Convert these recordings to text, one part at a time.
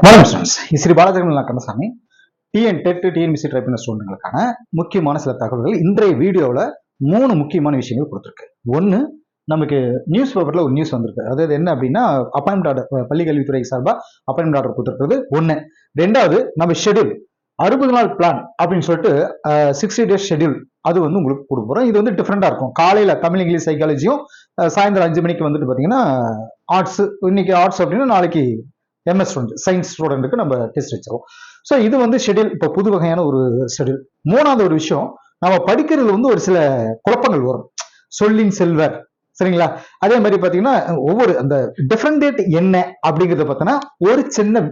வணக்கம் students Shri Balachandran Kandasamy. TN TET TNPSC try பண்ண ஸ்டூடெண்ட்களுக்கான முக்கியமான சில தகவல்கள் இன்றைய வீடியோவில் மூணு முக்கியமான விஷயங்கள் கொடுத்துருக்கு. ஒன்று நமக்கு நியூஸ் பேப்பரில் ஒரு நியூஸ் வந்திருக்கு. அதாவது என்ன அப்படின்னா அப்பாயின்மெண்ட் ஆர்டர் பள்ளி கல்வித்துறை சார்பாக அப்பாயின்மெண்ட் ஆர்டர் கொடுத்துருக்குறது. ஒன்று ரெண்டாவது நம்ம ஷெட்யூல் அறுபது நாள் பிளான் அப்படின்னு சொல்லிட்டு சிக்ஸ்டி டேஸ் ஷெட்யூல் அது வந்து உங்களுக்கு கொடுக்க போகிறோம் இது வந்து டிஃப்ரெண்டாக இருக்கும். காலையில் தமிழ் இங்கிலீஷ் சைக்காலஜியும் சாயந்தரம் அஞ்சு மணிக்கு வந்துட்டு பார்த்தீங்கன்னா ஆர்ட்ஸ் இன்னைக்கு ஆர்ட்ஸ் அப்படின்னா நாளைக்கு எம்எஸ் ஸ்டூடெண்ட் சயின்ஸ் ஸ்டூடெண்ட்டுக்கு நம்ம டெஸ்ட் வச்சிருவோம் ஸோ இது வந்து ஷெட்யூல் இப்போ புது வகையான ஒரு ஷெட்யூல் மூணாவது ஒரு விஷயம் நம்ம படிக்கிறதுல வந்து ஒரு சில குழப்பங்கள் வரும். சொல்லின் செல்வர் சரிங்களா? அதே மாதிரி பார்த்தீங்கன்னா ஒவ்வொரு அந்த டிஃபரெண்ட் என்ன அப்படிங்கிறத பார்த்தோன்னா ஒரு சின்ன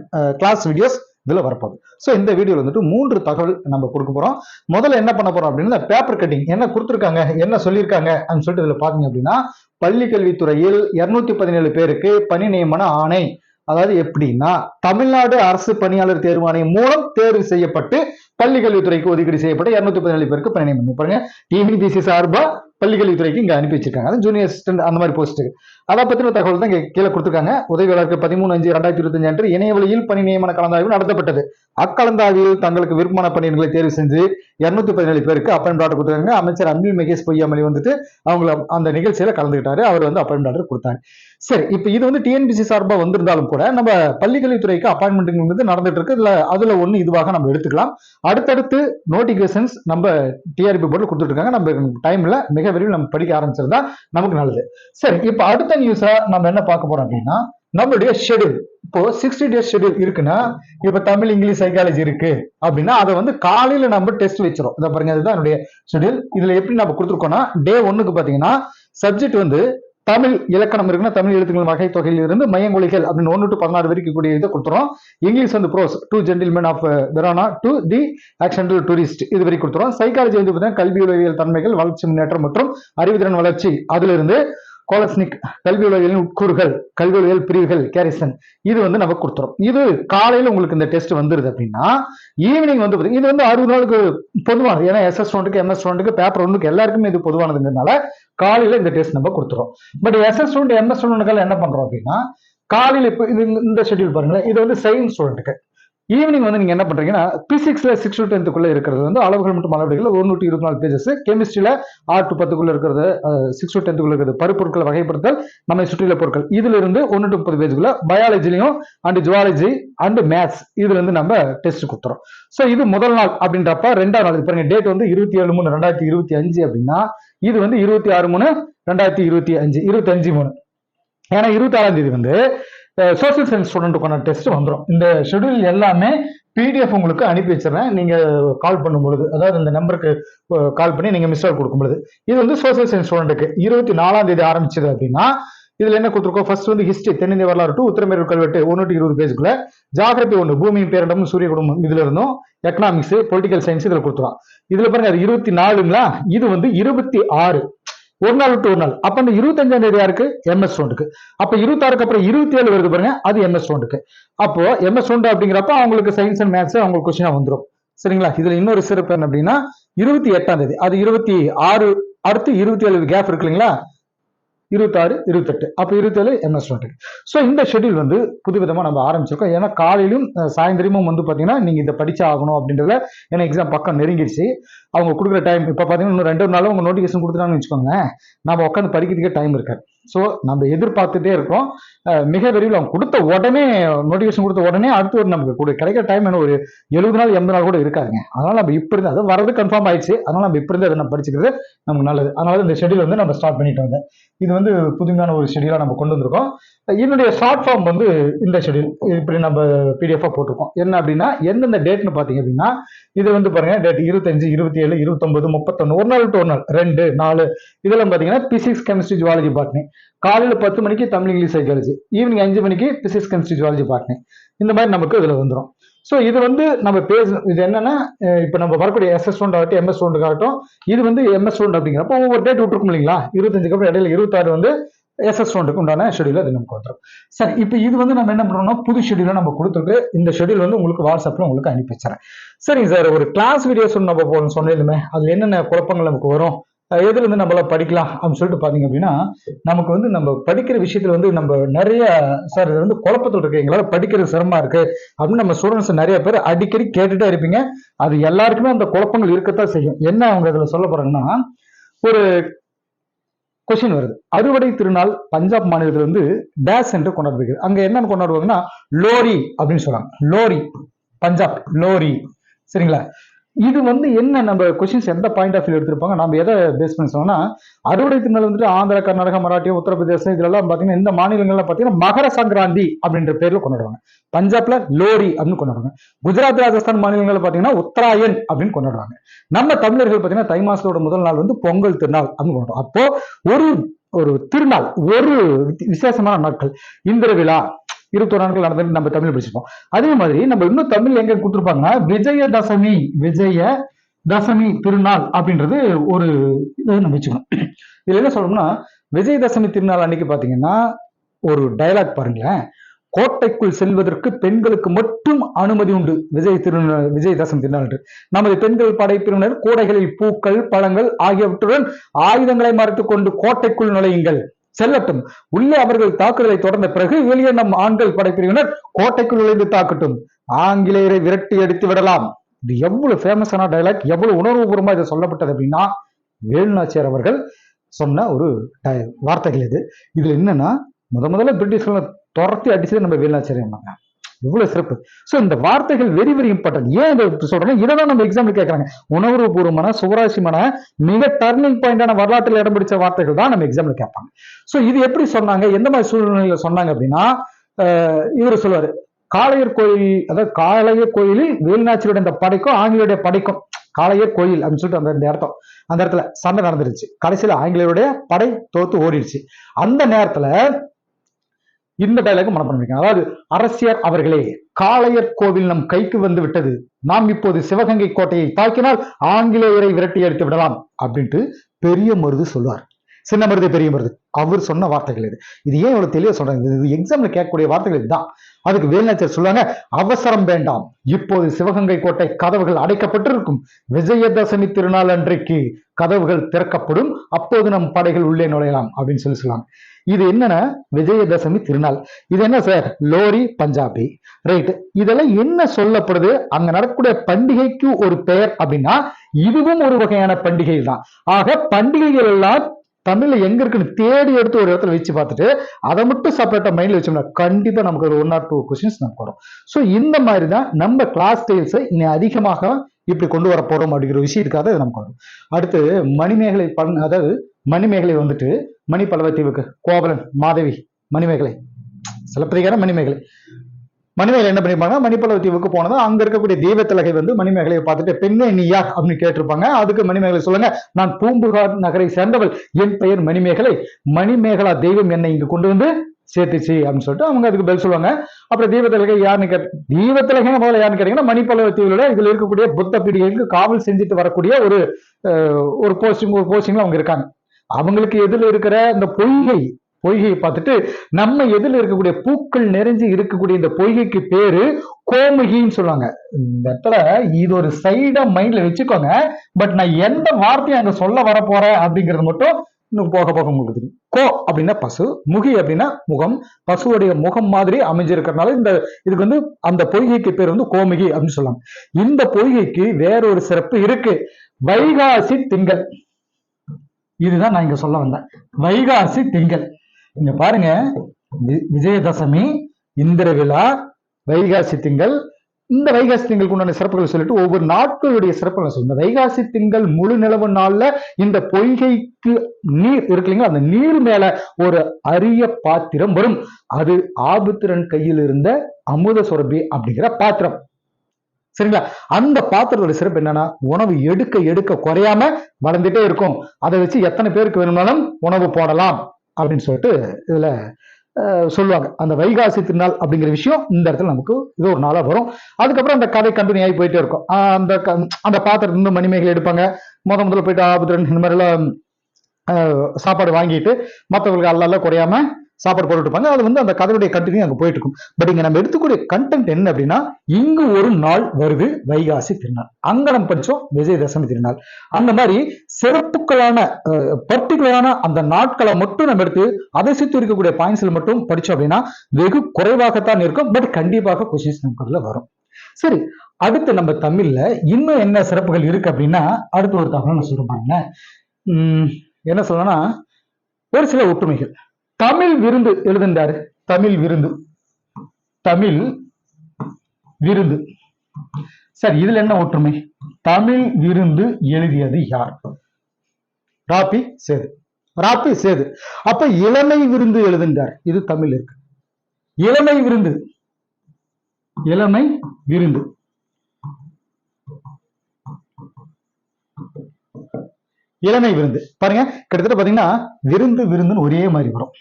கிளாஸ் வீடியோஸ் இதில் வரப்போகுது. ஸோ இந்த வீடியோவில் வந்துட்டு மூன்று தகவல் நம்ம கொடுக்க போகிறோம் முதல்ல என்ன பண்ண போகிறோம் அப்படின்னா பேப்பர் கட்டிங் என்ன கொடுத்துருக்காங்க என்ன சொல்லியிருக்காங்க அப்படின்னு சொல்லிட்டு இதில் பார்த்தீங்க அப்படின்னா பள்ளி கல்வித்துறையில் இரநூத்தி பதினேழு பேருக்கு பணி நியமன ஆணை. அதாவது எப்படின்னா தமிழ்நாடு அரசு பணியாளர் தேர்வாணையம் மூலம் தேர்வு செய்யப்பட்டு பள்ளி கல்வித்துறைக்கு ஒதுக்கீடு செய்யப்பட்ட இருநூத்தி பதினேழு பேருக்கு பயணம் பண்ணி பாருங்க டிஎன்பிசி சார்பா பள்ளி கல்வித்துறைக்கு இங்க அனுப்பி வச்சிருக்காங்க. ஜூனியர் அசிஸ்டன்ட் அந்த மாதிரி போஸ்ட்டுக்கு அதை பத்தின தகவல் தான் இங்கே கீழே கொடுத்துருக்காங்க. உதவியாளருக்கு பதிமூணு அஞ்சு ரெண்டாயிரத்தி இருபத்தஞ்சு அன்று இணையவழியில் பணி நியமன கலந்தாய்வு நடத்தப்பட்டது. அக்கலந்தாய்வில் தங்களுக்கு விருப்பமான பணியிடங்களை தேர்வு செஞ்சு இருநூத்தி பதினேழு பேருக்கு அப்பாயின்மெண்ட் ஆர்டர் கொடுத்தாங்க அமைச்சர் அன்பில் மகேஷ் பொய்யாமலி வந்துட்டு அவங்கள அந்த நிகழ்ச்சியில கலந்துக்கிட்டாரு. அவர் வந்து அப்பாயின்மெண்ட் ஆர்டர் கொடுத்தாங்க சரி இப்போ இது வந்து டிஎன்பிசி சார்பா வந்திருந்தாலும் கூட நம்ம பள்ளிக்கல்வித்துறைக்கு அப்பாயின்மெண்ட் வந்து நடந்துட்டு இருக்கு. இதில் அதுல ஒன்று இதுவாக நம்ம எடுத்துக்கலாம். அடுத்தடுத்து நோட்டிபிகேஷன்ஸ் நம்ம டிஆர்பி போர்டில் கொடுத்துட்டு இருக்காங்க. நம்ம டைம்ல மிக விரைவில் நம்ம படிக்க ஆரம்பிச்சிருந்தா நமக்கு நல்லது. சரி இப்போ அடுத்த நியூஸா நம்ம என்ன பார்க்க போறோம் அப்படின்னா நம்மளுடைய ஷெடியூல் இப்போ சிக்ஸ்டி டேஸ் ஷெடியூல் இருக்குன்னா இப்ப தமிழ் இங்கிலீஷ் சைக்காலஜி இருக்கு அப்படின்னா அதை வந்து காலையில நம்ம டெஸ்ட் வச்சிரும். இதை பாருங்க அதுதான் என்னுடைய ஷெடியூல் இதுல எப்படி நம்ம கொடுத்துருக்கோம்னா டே ஒன்னுக்கு பாத்தீங்கன்னா சப்ஜெக்ட் வந்து தமிழ் இலக்கணம் இருக்குன்னா தமிழ் எழுத்துக்கள் வகை தொகையில் இருந்து மையங்கொழிகள் அப்படின்னு ஒன்று டு பதினாறு வரைக்கும் கூடிய இதை கொடுத்துரும் இங்கிலீஷ் வந்து prose two gentlemen of Verona to the accidental tourist இது வரைக்கும் கொடுத்துரும் சைக்காலஜி வந்து பார்த்தீங்கன்னா கல்வி உளவியல் தன்மைகள் வளர்ச்சி முன்னேற்றம் மற்றும் அறிவுத்திறன் வளர்ச்சி. அதுல இருந்து கோலஸ்னிக் கல்வி உலகின் உட்கூறுகள் கல்வி உலகில் பிரிவுகள் கேரிசன் இது வந்து நம்ம கொடுத்துரும் இது காலையில உங்களுக்கு இந்த டெஸ்ட் வந்துருது அப்படின்னா ஈவினிங் வந்து இது வந்து அறுபது நாளுக்கு பொதுவானது. ஏன்னா எஸ்எஸ் ஸ்டூடெண்ட்டுக்கு எம்எஸ் ஸ்டூடெண்ட்டுக்கு பேப்பர் ஒன்றுக்கு எல்லாருக்குமே இது பொதுவானதுங்கிறதுனால காலையில இந்த டெஸ்ட் நம்ம கொடுத்துரும் பட் எஸ்எஸ் ஸ்டூடெண்ட் எம்எஸ் ஸ்டூடெண்ட்டுகள் என்ன பண்றோம் அப்படின்னா காலையில இப்போ இது இந்த ஷெட்யூல் பாருங்களேன். இது வந்து சயின்ஸ் ஸ்டூடெண்ட்டுக்கு ஈவினிங் வந்து நீங்க என்ன பண்றீங்கன்னா பிசிக்ஸ்ல சிக்ஸ் டு டென்த்துக்குள்ளே இருக்கிறது வந்து அளவுகள் மற்றும் அளவீடுகள் ஒரு நூற்றி இருபத்தி நாலு பேஜஸ் கெமிஸ்ட்ரியில் ஆறு டு பத்துக்குள்ள இருக்கிறது சிக்ஸ் டு டென்த்துக்குள்ளே இருக்கிறது. பருப்பொருட்கள் வகைப்படுத்தல் நம்மை சுற்றியுள்ள பொருட்கள். இதுல இருந்து ஒன்று டு முப்பது பேஜுக்குள்ள பயாலஜிலையும் அண்ட் ஜுவாலஜி அண்டு மேத்ஸ் இதுல இருந்து நம்ம டெஸ்ட் கொடுத்துறோம். ஸோ இது முதல் நாள் அப்படின்றப்ப ரெண்டாம் நாள். பாருங்க டேட் வந்து இருபத்தி ஏழு மூணு ரெண்டாயிரத்தி இருபத்தி அஞ்சு அப்படின்னா இது வந்து இருபத்தி ஆறு மூணு ரெண்டாயிரத்தி இருபத்தி அஞ்சு இருபத்தி அஞ்சு மூணு. ஏன்னா இருபத்தி ஆறாம் தேதி வந்து சோசியல் சயின்ஸ் ஸ்டூடெண்ட்டுக்கான டெஸ்ட் வந்துடும் இந்த ஷெட்யூல் எல்லாமே பிடிஎஃப் உங்களுக்கு அனுப்பி வச்சிடறேன். நீங்கள் கால் பண்ணும்பொழுது அதாவது இந்த நம்பருக்கு கால் பண்ணி நீங்கள் மிஸ் கொடுக்கும் பொழுது. இது வந்து சோசியல் சயின்ஸ் ஸ்டூடெண்ட்டுக்கு இருபத்தி நாலாம் தேதி ஆரம்பிச்சது அப்படின்னா இதுல என்ன கொடுத்துருக்கோம்? ஃபர்ஸ்ட் வந்து ஹிஸ்டரி தென்னிந்திய வரலாறு டூ உத்தரமேரூர் கல்வெட்டு ஒன்று இருபது பேஜுக்குள்ள ஜாகிரபி ஒன்று பூமியின் பேரிடமும் சூரிய குடும்பம் இதுல இருந்தும் எக்கனாமிக்ஸ் பொலிட்டிக்கல் சயின்ஸ் இதுல கொடுத்துருவோம் இதுல பாருங்க அது இருபத்தி நாலுங்களா? இது வந்து இருபத்தி ஆறு. ஒரு நாள் விட்டு ஒரு நாள். அப்ப அந்த இருபத்தஞ்சாம் தேதி யாருக்கு? எம்எஸ் ஸ்டூடெண்ட்டுக்கு அப்ப இருபத்தாறுக்கு அப்புறம் இருபத்தி ஏழு வருது பாருங்க அது எம்எஸ் ஸ்டூடெண்ட்டுக்கு அப்போ எம்எஸ் ஸ்டூடெண்ட் அப்படிங்கிறப்ப அவங்களுக்கு சயின்ஸ் அண்ட் மேத்ஸ் அவங்களுக்கு கொஸ்டினா வந்துடும் சரிங்களா? இதுல இன்னொரு சிறப்பு என்ன அப்படின்னா இருபத்தி எட்டாம் தேதி அது இருபத்தி ஆறு அடுத்து இருபத்தி ஏழு கேப் இருக்கு இல்லைங்களா? இருபத்தாறு இருபத்தெட்டு. அப்போ இருபத்தேழு எம்எஸ் டுவெண்ட்டி ஸோ இந்த ஷெட்யூல் வந்து புதுவிதமாக நம்ம ஆரம்பிச்சிருக்கோம். ஏன்னா காலையிலும் சாயந்தரமும் வந்து பார்த்தீங்கன்னா நீங்கள் இதை படிச்சா ஆகணும் அப்படின்றத ஏன்னா எக்ஸாம் பக்கம் நெருங்கிடுச்சு. அவங்க கொடுக்குற டைம் இப்போ பார்த்தீங்கன்னா இன்னும் ரெண்டு நாளும் உங்கள் நோட்டிஃபிகேஷன் கொடுத்துட்டாங்கன்னு வச்சுக்கோங்களேன். நம்ம உட்காந்து படிக்கிறதுக்கே டைம் இருக்காது ஸோ நம்ம எதிர்பார்த்துட்டே இருக்கோம் மிக விரைவில் அவங்க கொடுத்த உடனே நோட்டிஃபிகேஷன் கொடுத்த உடனே அடுத்து ஒரு நமக்கு கூட கிடைக்கிற டைம் என்ன ஒரு எழுபது நாள் எண்பது நாள் கூட இருக்காதுங்க. அதனால் நம்ம இப்போ இருந்து அது வரது கன்ஃபார்ம் ஆயிடுச்சு. அதனால் நம்ம இப்போ இருந்து அதை நம்ம படிச்சுக்கிறது நமக்கு நல்லது. அதனால இந்த ஷெட்யூல் வந்து நம்ம ஸ்டார்ட் பண்ணிட்டு வந்தேன் இது வந்து புதுமையான ஒரு ஷெடியூலாக நம்ம கொண்டு வந்திருக்கோம். என்னுடைய ஷார்ட் ஃபார்ம் வந்து இந்த ஷெடியூல் இப்படி நம்ம பிடிஎஃப் போட்டிருக்கோம். என்ன அப்படின்னா எந்தெந்த டேட்னு பார்த்தீங்க அப்படின்னா இது வந்து பாருங்க டேட் இருபத்தஞ்சு இருபத்தி ஏழு இருபத்தொன்பது முப்பத்தொன்று ஒரு நாள் டு ஒரு நாள் ரெண்டு நாலு இதெல்லாம் பார்த்தீங்கன்னா பிசிக்ஸ் கெமிஸ்ட்ரி ஜுவாலஜி பாட்னி காலையில் பத்து மணிக்கு தமிழ் இங்கிலீஷ் சைக்காலஜி ஈவினிங் அஞ்சு மணிக்கு பிசிக்ஸ் கெமிஸ்ட்ரி ஜுவாலஜி பாட்னி இந்த மாதிரி நமக்கு இதில் வந்துடும் ஸோ இது வந்து நம்ம பேச இது என்னன்னா இப்போ நம்ம வரக்கூடிய எஸ்எஸ் ஸ்டூடெண்ட் ஆகட்டும் எம்எஸ் ஸ்டூடெண்ட் ஆகட்டும் இது வந்து எம்எஸ் ஸ்டூடெண்ட் அப்படிங்கிறப்போ ஒவ்வொரு டேட் விட்டுருக்கும் இல்லைங்களா? இருபத்தஞ்சுக்கு அப்புறம் இடையில இருபத்தாறு வந்து எஸ்எஸ் ஒன்றுக்கு உண்டான ஷெடியூல் அது நமக்கு வந்துடும் சரி இப்போ இது வந்து நம்ம என்ன பண்ணுறோம்னா புது ஷெடியூலை நம்ம கொடுத்துட்டு இந்த ஷெடியூல் வந்து உங்களுக்கு வாட்ஸ்அப்பில் உங்களுக்கு அனுப்பி வச்சுறேன் சரிங்க சார் ஒரு கிளாஸ் வீடியோஸ் நம்ம போகணும்னு சொன்னதுமே அதில் என்னென்ன குழப்பங்கள் நமக்கு வரும்? அஹ் எதுல இருந்து நம்மள படிக்கலாம் அப்படின்னு சொல்லிட்டு பாத்தீங்க அப்படின்னா நமக்கு வந்து நம்ம படிக்கிற விஷயத்துல வந்து நம்ம நிறைய சார் இது வந்து குழப்பத்தில் இருக்கு. எங்களால படிக்கிறது சிரமமா இருக்கு. அப்படின்னு நம்ம ஸ்டூடெண்ட்ஸ் நிறைய பேர் அடிக்கடி கேட்டுட்டே இருப்பீங்க. அது எல்லாருக்குமே அந்த குழப்பங்கள் இருக்கத்தான் செய்யும். என்ன அவங்க இதுல சொல்ல போறாங்கன்னா ஒரு கொஸ்டின் வருது. அறுவடை திருநாள் பஞ்சாப் மாநிலத்துல இருந்து டேஸ் என்று கொண்டாடுறது அங்க என்னன்னு கொண்டாடுவாங்கன்னா லோரி அப்படின்னு சொல்றாங்க. லோரி பஞ்சாப் லோரி. சரிங்களா? இது வந்து என்ன நம்ம கொஸ்டின்ஸ் எந்த பாயிண்ட் ஆஃப் வியூ எடுத்திருப்பாங்க? நம்ம எதை பேஸ் பண்ணி சொன்னோம்னா அறுவடை திருநாள் வந்துட்டு ஆந்திரா கர்நாடகா மராட்டியம் உத்தரப்பிரதேசம் இதெல்லாம் பார்த்தீங்கன்னா இந்த மாநிலங்கள்ல பார்த்தீங்கன்னா மகர சங்கராந்தி அப்படின்ற பேர்ல கொண்டாடுவாங்க. பஞ்சாப்ல லோரி அப்படின்னு கொண்டாடுவாங்க. குஜராத் ராஜஸ்தான் மாநிலங்கள்ல பார்த்தீங்கன்னா உத்தராயன் அப்படின்னு கொண்டாடுவாங்க நம்ம தமிழர்கள் பார்த்தீங்கன்னா தை மாசத்தோட முதல் நாள் வந்து பொங்கல் திருநாள் அப்படின்னு கொண்டாடுவோம் அப்போ ஒரு ஒரு திருநாள் ஒரு விசேஷமான நாட்கள் இந்திர விழா இருபத்தொரு நாட்கள் நடந்து நம்ம தமிழ் படிச்சிருப்போம். அதே மாதிரி நம்ம இன்னும் தமிழ் எங்க கொடுத்துருப்பாங்கன்னா விஜயதசமி விஜய தசமி திருநாள் அப்படின்றது ஒரு இதை நம்ம வச்சுக்கணும். இதுல என்ன சொல்லணும்னா விஜயதசமி திருநாள் அன்னைக்கு பாத்தீங்கன்னா ஒரு டயலாக் பாருங்களேன். கோட்டைக்குள் செல்வதற்கு பெண்களுக்கு மட்டும் அனுமதி உண்டு. விஜய் திருநாள் விஜயதசமி திருநாள் நமது பெண்கள் படைப்பிரிவினர் கூடைகளில் பூக்கள் பழங்கள் ஆகியவற்றுடன் ஆயுதங்களை மறைத்துக் கொண்டு கோட்டைக்குள் நுழையுங்கள். செல்லட்டும். உள்ளே அவர்கள் தாக்குதலை தொடர்ந்த பிறகு வெளியே நம் ஆண்கள் படைப்பிரிவினர் கோட்டைக்குள் நுழைந்து தாக்கட்டும். ஆங்கிலேயரை விரட்டி அடித்து விடலாம். இது எவ்வளவு ஃபேமஸான டயலாக் எவ்வளவு உணர்வுபூர்வமா இது சொல்லப்பட்டது அப்படின்னா வேலுநாச்சியார் அவர்கள் சொன்ன ஒரு வார்த்தைகள் இது. இதுல என்னன்னா முத முதல்ல பிரிட்டிஷ்களை துரத்தி அடிச்சது நம்ம வேலுநாச்சியார் இவ்வளவு சிறப்பு. சோ இந்த வார்த்தைகள் வெரி வெரி இம்பார்ட்டன்ட் ஏன் இதை சொல்றேன்னா இதை தான் நம்ம எக்ஸாம்பிள் கேட்கறாங்க உணர்வுபூர்வமான சுவராசியமான மிக டர்னிங் பாயிண்டான வரலாற்றில் இடம் பிடிச்ச வார்த்தைகள் தான் நம்ம எக்ஸாம்பிள் கேட்பாங்க. சோ இது எப்படி சொன்னாங்க? எந்த மாதிரி சூழ்நிலையில சொன்னாங்க அப்படின்னா அஹ் இவர் சொல்லுவாரு. காளையர் கோயில் அதாவது காளையர் கோயிலில் வேலுநாச்சியருடைய இந்த படைக்கும் ஆங்கிலேயருடைய படைக்கும். காளையர் கோயில் அப்படின்னு சொல்லிட்டு அந்த இந்த இடத்தம் அந்த இடத்துல சண்டை நடந்துருச்சு. கடைசியில ஆங்கிலேயருடைய படை தோத்து ஓடிடுச்சு. அந்த நேரத்துல இந்த டைலாக் மனம் அதாவது அரசியர் அவர்களே காளையர் கோவில் நம் கைக்கு வந்து விட்டது. நாம் இப்போது சிவகங்கை கோட்டையை தாக்கினால் ஆங்கிலேயரை விரட்டி அடித்து விடலாம் அப்படின்ட்டு பெரிய மருது சொல்லுவார். சின்ன மருது பெரிய மருது. அவர் சொன்ன வார்த்தைகள் இது. இது ஏன் இவ்வளவு தெளிவா சொல்றாங்க? இது எக்ஸாம்ல கேட்கக்கூடிய வார்த்தைகள் இதுதான். அதுக்கு வேலுநாச்சியார் சொல்லுவாங்க அவசரம் வேண்டாம். இப்போது சிவகங்கை கோட்டை கதவுகள் அடைக்கப்பட்டிருக்கும். விஜயதசமி திருநாள் அன்றைக்கு கதவுகள் திறக்கப்படும். அப்போது நம் படைகள் உள்ளே நுழையலாம் அப்படின்னு சொல்லி சொல்லுவாங்க இது என்னன்னா விஜயதசமி திருநாள். இது என்ன சார்? லோரி பஞ்சாபி. ரைட் இதெல்லாம் என்ன சொல்லப்படுது? அங்க நடக்கக்கூடிய பண்டிகைக்கு ஒரு பெயர் அப்படின்னா இதுவும் ஒரு வகையான பண்டிகை தான் ஆக பண்டிகைகள் எல்லாம் தமிழ்ல எங்க இருக்குன்னு தேடி எடுத்து ஒரு இடத்துல வச்சு பார்த்துட்டு அதை மட்டும் செப்பரேட்டா மைண்ட்ல வச்சோம்னா கண்டிப்பா நமக்கு ஒரு ஒன் ஆர் டூ கொஸ்டின்ஸ் நமக்கு வரும். ஸோ இந்த மாதிரி தான் நம்ம கிளாஸ் ஸ்டைல்ஸை இனி அதிகமாக இப்படி கொண்டு வர போறோம் அப்படிங்கிற விஷயத்துக்காக இது நமக்கு வரும். அடுத்து மணிமேகலை பண் அதாவது மணிமேகலை வந்துட்டு மணி பல்லவத்தீவுக்கு கோபலன் மாதவி மணிமேகலை. சிலப்பதிகாரம் மணிமேகலை. மணிமேகலை என்ன பண்ணிருப்பாங்க மணிப்பல்லவத்தீவுக்கு போனது அங்க இருக்கக்கூடிய தெய்வத்திலகை வந்து மணிமேகலையை பார்த்துட்டு பெண்ணே நீ யார் அப்படின்னு கேட்டிருப்பாங்க. அதுக்கு மணிமேகலை சொல்லுங்க நான் பூம்புகார் நகரை சேர்ந்தவள். என் பெயர் மணிமேகலை. மணிமேகலா தெய்வம் என்னை இங்கு கொண்டு வந்து சேர்த்துச்சு. அப்படின்னு சொல்லிட்டு அவங்க அதுக்கு பதில் சொல்லுவாங்க. அப்புறம் தீபத்திலகை யாருன்னு கேட் தீபத்திலகை முதல்ல யாருன்னு கேட்டீங்கன்னா மணிப்பல்லவத்தீவுல இதுல இருக்கக்கூடிய புத்த பீடிகைக்கு காவல் செஞ்சுட்டு வரக்கூடிய ஒரு ஒரு போஸ்டிங் ஒரு போஸ்டிங்ல அவங்க இருக்காங்க. அவங்களுக்கு எதில் இருக்கிற இந்த பொய்கை பொய்கையை பார்த்துட்டு நம்ம எதில் இருக்கக்கூடிய பூக்கள் நிறைஞ்சு இருக்கக்கூடிய இந்த பொய்கைக்கு பேரு கோமுகின்னு சொல்லுவாங்க. இந்த இடத்துல இது ஒரு சைடா மைண்ட்ல வச்சுக்கோங்க. பட் நான் எந்த வார்த்தையை அங்க சொல்ல வர போறேன் அப்படிங்கறது மட்டும் இன்னும் போக போக உங்களுக்கு தெரியும். கோ அப்படின்னா பசு முகி அப்படின்னா முகம் பசுவுடைய முகம் மாதிரி அமைஞ்சிருக்கிறதுனால இந்த இதுக்கு வந்து அந்த பொய்கைக்கு பேர் வந்து கோமுகி அப்படின்னு சொல்லுவாங்க இந்த பொய்கைக்கு வேற ஒரு சிறப்பு இருக்கு. வைகாசி திங்கள். இதுதான் நான் இங்க சொல்ல வந்தேன். வைகாசி திங்கள். இங்க பாருங்க. வி- விஜயதசமி இந்திர விழா வைகாசி திங்கள். இந்த வைகாசி திங்களுக்கு உண்டான சிறப்புகள் சொல்லிட்டு ஒவ்வொரு நாட்களுடைய சிறப்புகளை இந்த வைகாசி திங்கள் முழு நிலவு நாள்ல இந்த பொய்கைக்கு நீர் இருக்கு இல்லைங்களா? அந்த நீர் மேல ஒரு அரிய பாத்திரம் வரும். அது ஆபுத்திரன் கையில் இருந்த அமுத சுரபி அப்படிங்கிற பாத்திரம். சரிங்களா? அந்த பாத்திரத்தோட சிறப்பு என்னன்னா உணவு எடுக்க எடுக்க குறையாம வளர்ந்துட்டே இருக்கும். அதை வச்சு எத்தனை பேருக்கு வேணும்னாலும் உணவு போடலாம். அப்படின்னு சொல்லிட்டு இதில் சொல்லுவாங்க. அந்த வைகாசி திருநாள் அப்படிங்கிற விஷயம் இந்த இடத்துல நமக்கு இது ஒரு நாளாக வரும். அதுக்கப்புறம் அந்த கதை கண்டினியூ ஆகி போயிட்டே இருக்கும். அந்த க- அந்த பாத்திரத்துல இருந்து மணிமேகலை எடுப்பாங்க. முத முதல்ல போயிட்டு ஆபுத்திரன் இந்த மாதிரிலாம் சாப்பாடு வாங்கிட்டு மற்றவங்களுக்கு அல்ல குறையாம சாப்பாடு போட்டுட்டு அது வந்து அந்த கதையுடைய கண்டினியூ அங்க போயிட்டு இருக்கும் பட் இங்க நம்ம எடுத்துக்கூடிய கண்டென்ட் என்ன அப்படின்னா இங்கு ஒரு நாள் வருது வைகாசி திருநாள். அங்கனம் நம்ம படிச்சோம் விஜயதசமி திருநாள். அந்த மாதிரி சிறப்புகளான பர்டிகுலரான அந்த நாட்களை மட்டும் நம்ம எடுத்து அதை சுற்றி இருக்கக்கூடிய பாயிண்ட்ஸ்ல மட்டும் படிச்சோம் அப்படின்னா வெகு குறைவாகத்தான் இருக்கும். பட் கண்டிப்பாக கொஸ்டின்ஸ் நமக்கு வரும். சரி அடுத்து நம்ம தமிழ்ல இன்னும் என்ன சிறப்புகள் இருக்கு அப்படின்னா அடுத்து ஒரு தகவல் நான் சொல்றேன் உம் என்ன சொல்லணும்னா ஒரு சில ஒற்றுமைகள். தமிழ் விருந்து எழுதுண்டாரு தமிழ் விருந்து. தமிழ் விருந்து. சரி இதுல என்ன ஒற்றுமை? தமிழ் விருந்து எழுதியது யார்? ராபி சேது. ராபி சேது. அப்ப இளமை விருந்து எழுதுண்டார் இது தமிழ் இருக்கு. இளமை விருந்து. இளமை விருந்து. இளமை விருந்து. பாருங்க கிட்டத்தட்ட பாத்தீங்கன்னா விருந்து விருந்துன்னு ஒரே மாதிரி வரும்.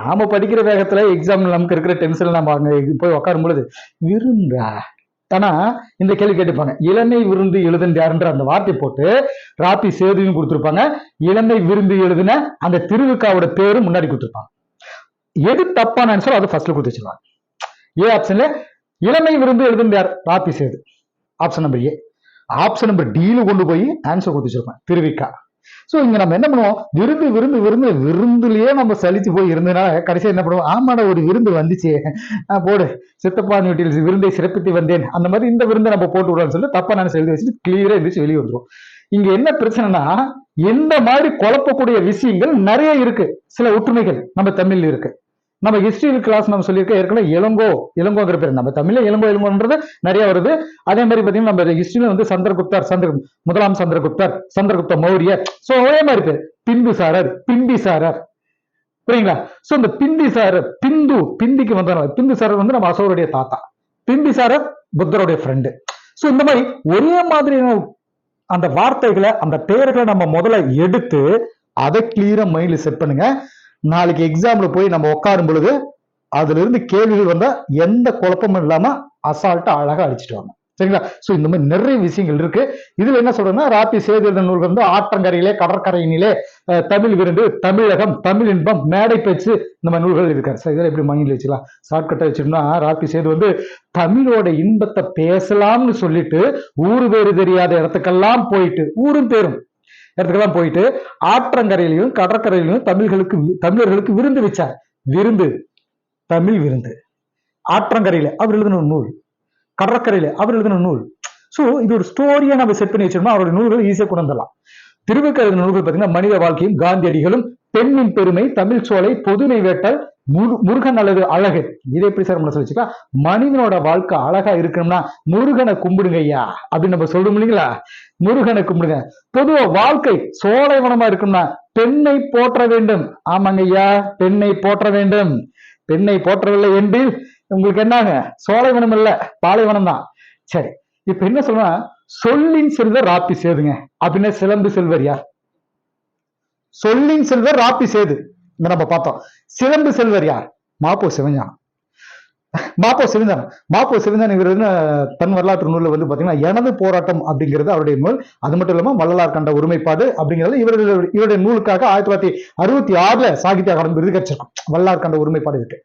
நாம படிக்கிற வேகத்துல எக்ஸாம் நமக்கு இருக்கிற டென்ஷன் நம்ம அங்க போய் உட்காரும் பொழுது விருந்தா? ஆனா இந்த கேள்வி கேட்டுப்பாங்க. இளமை விருந்து எழுதுன்னு யாருன்ற அந்த வார்த்தை போட்டு ராத்தி சேதுன்னு கொடுத்துருப்பாங்க. இளமை விருந்து எழுதுன அந்த திருவிக்காவோட பேரும் முன்னாடி கொடுத்துருப்பாங்க. எது தப்பான ஆன்சர் அதை ஃபர்ஸ்ட்ல கொடுத்து வச்சிருவாங்க. ஏ ஆப்ஷன்ல இளமை விருந்து எழுதுன்னு யார்? Sethu. Option number A option number டீல கொண்டு போய் ஆன்சர் கொடுத்து வச்சிருப்பேன் திருவிக்கா. சோ இங்க நம்ம என்ன பண்ணுவோம்? விருந்து விருந்து விருந்து விருந்துலயே நம்ம சலிச்சு போய் இருந்ததுனால கடைசியா என்ன பண்ணுவோம்? ஆமாடா ஒரு விருந்து வந்துச்சு. நான் போடு. சித்தப்பான் வீட்டில் விருந்தை சிறப்பித்து வந்தேன். அந்த மாதிரி இந்த விருந்தை நம்ம போட்டு விடலாம்னு சொல்லி தப்பா நான் எழுதி வச்சுட்டு கிளியரா எழுந்திரிச்சு வெளியே வந்துரும் இங்க என்ன பிரச்சனைனா இந்த மாதிரி குழப்பக்கூடிய விஷயங்கள் நிறைய இருக்கு. சில ஒற்றுமைகள் நம்ம தமிழ்ல இருக்கு. நம்ம ஹிஸ்டரி கிளாஸ் நம்ம சொல்லியிருக்க ஏற்கனவே இளங்கோ இளங்கோங்கிற பேர். நம்ம தமிழ்ல இளங்கோ இளங்கோன்றது நிறைய வருது. அதே மாதிரி பார்த்தீங்கன்னா நம்ம ஹிஸ்டரியில வந்து சந்திரகுப்தர் சந்திர முதலாம் சந்திரகுப்தர் சந்திரகுப்த மௌரியர். ஸோ ஒரே மாதிரி பேர். பிந்துசாரர் பிந்திசாரர் புரியுங்களா? சோ இந்த பிந்திசாரர் பிந்து பிந்திக்கு வந்தவங்க. பிந்துசாரர் வந்து நம்ம அசோருடைய தாத்தா. பிந்திசாரர் புத்தருடைய ஃப்ரெண்டு சோ இந்த மாதிரி ஒரே மாதிரியான அந்த வார்த்தைகளை அந்த பெயர்களை நம்ம முதல்ல எடுத்து அதை கிளியரா மைண்ட்ல செட் பண்ணுங்க. நாளைக்கு எக்ஸாம்ல போய் நம்ம உட்காரும் பொழுது அதுல இருந்து கேள்விகள் வந்தா எந்த குழப்பமும் இல்லாம அசால்ட்டா அழகா அடிச்சுட்டு வாங்க. சரிங்களா? ஸோ இந்த மாதிரி நிறைய விஷயங்கள் இருக்கு. இதுல என்ன சொல்றேன்னா ராத்தி சேதுத நூல் வந்து ஆற்றங்கரையிலே கடற்கரையினிலே தமிழ் விருந்து தமிழகம் தமிழ் இன்பம் மேடை பேச்சு இந்த மாதிரி நூல்கள் இருக்காரு சார் இதெல்லாம் எப்படி மைண்ட்ல வச்சுக்கலாம்? ஷார்ட்கட்டை வச்சிருந்தா ராத்தி சேது வந்து தமிழோட இன்பத்தை பேசலாம்னு சொல்லிட்டு ஊரு பேரு தெரியாத இடத்துக்கெல்லாம் போயிட்டு ஊரும் பேரும். இடத்துக்கெல்லாம் போயிட்டு ஆற்றங்கரையிலையும் கடற்கரையிலையும் தமிழ்களுக்கு தமிழர்களுக்கு விருந்து வச்சார். விருந்து. தமிழ் விருந்து. ஆற்றங்கரையில அவர் எழுதின ஒரு நூல். கடற்கரையில அவர் எழுதின நூல். ஸோ இது ஒரு ஸ்டோரியா நம்ம செட் பண்ணி வச்சிருந்தோம் அவருடைய நூல்கள் ஈஸியாக கொண்டு வந்துடலாம். திருவிக்க நூல்கள் பார்த்தீங்கன்னா மனித வாழ்க்கையும் காந்தியடிகளும் பெண்ணின் பெருமை தமிழ் சோலை பொதுமை வேட்டல் முருகன் அல்லது அழகு. இதை எப்படி சார் மனசு வச்சுக்கலாம் மனிதனோட வாழ்க்கை அழகா இருக்கணும்னா முருகனை கும்பிடுங்க ஐயா. அப்படின்னு நம்ம சொல்றோம் இல்லைங்களா? முருகனை கும்பிடுங்க. பொதுவா வாழ்க்கை சோலைவனமா இருக்கும்னா பெண்ணை போற்ற வேண்டும். ஆமாங்க ஐயா பெண்ணை போற்ற வேண்டும். பெண்ணை போற்றவில்லை என்று உங்களுக்கு என்னங்க? சோலைவனம் இல்ல பாலைவனம் தான். சரி இப்ப என்ன சொல்லுவா சொல்லின் செல்வர் ராப்பி சேதுங்க. அப்படின்னா சிலம்பு செல்வர் யார்? சொல்லின் செல்வர் ராப்பி சேது. இந்த நம்ம பார்த்தோம். சிலம்பு செல்வர் யார்? மாப்போ சிவஞானம். மாப்போ சிவஞானம். மாப்போ சிவஞானம் இவர் தன் வரலாற்று நூலில் வந்து பாத்தீங்கன்னா எனது போராட்டம் அப்படிங்கிறது அவருடைய நூல். அது மட்டும் இல்லாம வள்ளலார் கண்ட ஒருமைப்பாடு அப்படிங்கிறது இவருடைய இவருடைய நூலுக்காக ஆயிரத்தி தொள்ளாயிரத்தி அறுபத்தி ஆறுல சாகித்ய அகாடமி விருது கிடைச்சிருக்கும் வள்ளலார் கண்ட ஒருமைப்பாடு இருக்கு.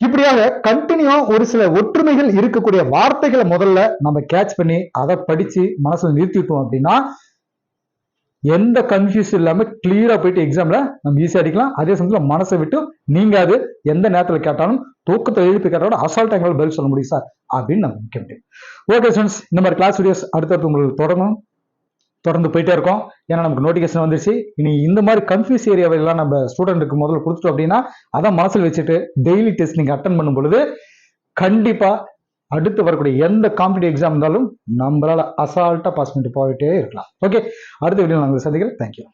இப்படியாக கண்டினியூவா ஒரு சில ஒற்றுமைகள் இருக்கக்கூடிய வார்த்தைகளை முதல்ல நம்ம கேட்ச் பண்ணி அதை படிச்சு மனசுல நிறுத்திட்டோம் அப்படின்னா எந்த கன்ஃபியூஸ் இல்லாமல் கிளியராக போயிட்டு எக்ஸாமில் நம்ம ஈஸியாக அடிக்கலாம். அதே சமயத்தில் மனசை விட்டு நீங்கள் அது எந்த நேரத்தில் கேட்டாலும் தூக்கத்தை எழுப்பி கேட்டாலும் அசால்ட் எங்களால் பதில் சொல்ல முடியும் சார் அப்படின்னு நம்ம நிக்க முடியும். ஓகே ஸ்டூடெண்ட்ஸ் இந்த மாதிரி கிளாஸ் வீடியோஸ் அடுத்தடுத்து உங்களுக்கு தொடரும் தொடர்ந்து போயிட்டே இருக்கோம். ஏன்னா நமக்கு நோட்டிஃபிகேஷன் வந்துருச்சு. இனி இந்த மாதிரி கன்ஃபியூஸ் ஏரியாவெல்லாம் நம்ம ஸ்டூடெண்ட்டுக்கு முதல்ல கொடுத்துட்டோம் அப்படின்னா அதான் மனசில் வச்சுட்டு டெய்லி டெஸ்ட் நீங்கள் அட்டன் பண்ணும் பொழுது கண்டிப்பாக அடுத்து வரக்கூடிய எந்த காம்படிட்டிவ் எக்ஸாம் இருந்தாலும் நம்மளால அசால்ட்டா பாஸ் பண்ணிட்டு போயிட்டே இருக்கலாம். ஓகே அடுத்த வீடியோ நாங்கள் சந்திக்கிறேன் தேங்க்யூ